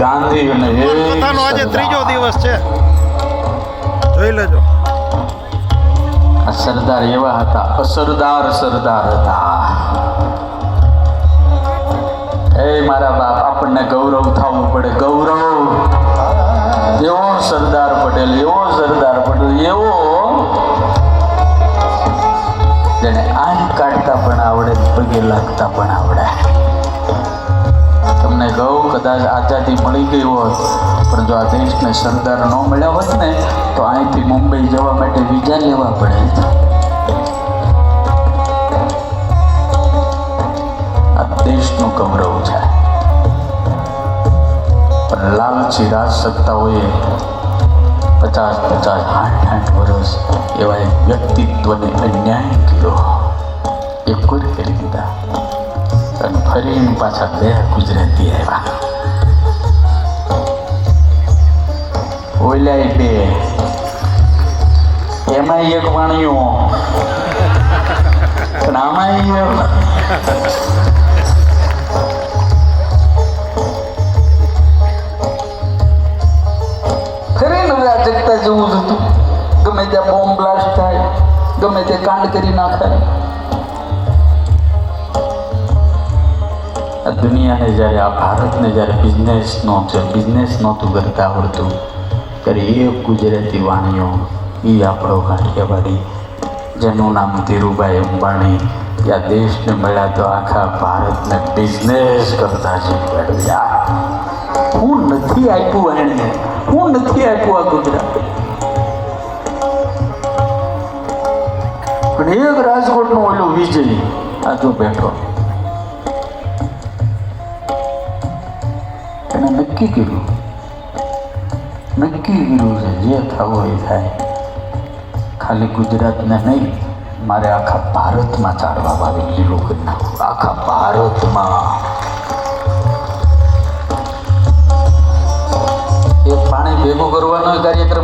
ગાંધી પોતાનો આજે ત્રીજો દિવસ છે જોઈ લેજો આ સરદાર એવા હતા અસરદાર સરદાર હતા એ મારા બાપ આપણને ગૌરવ થવું પડે ગૌરવ એવો સરદાર પટેલ એવો સરદાર પટેલ એવો જેને આંખ કાઢતા પણ આવડે પગે લાગતા પણ આવડે તમને ગવ કદાચ આજાતી મળી ગયો હોય પણ જો આદેશને સંતર ન મળ્યો હોય થાય તો આઈથી મુંબઈ જવા માટે વિઝા લેવા પડે આદેશનો કમરો થાય પર લાંછિડા સકતા હોય 50 50 આઠ હે ગુરોસ એવા હે વ્યક્તિત્વને કંઈ નહી તો એકદમ કરી દીધા ન ફરીન પાછ દે ગુજરાતી એવા ઓલે ઇપે કેમા એક વાણ્યો અપનામાય નર શ્રી નર જકતા જીવતો ગમે તે બોમ્બ લાટ થાય ગમે તે કાળ કરી નાખે અ દુનિયા ને જારે આ ભારત ને જારે બિઝનેસ નોતો બિઝનેસ નોતો બરાબર તો કરી એ ગુજરાતી વાણિયો ઈ આપળો વાહ્યવાડી જનો નામધીરુબાય અંબાણી આ દેશ ને મળ્યો તો આખા ભારત ને બિઝનેસ કરતા જીવ પડ્યા હું નથી આખું અનડે હું નથી આખું આ ગુજરાત અનેક રાજકોટ નો ઓલો વિજે આ તો બેઠો નક્કી કર્યું નક્કી કર્યું છે જે થવું એ થાય ખાલી ગુજરાતને નહીં મારે આખા ભારતમાં ચાડવા વાવી લીલું કરી આખા ભારતમાં એ પાણી ભેગો કરવાનો કાર્યક્રમ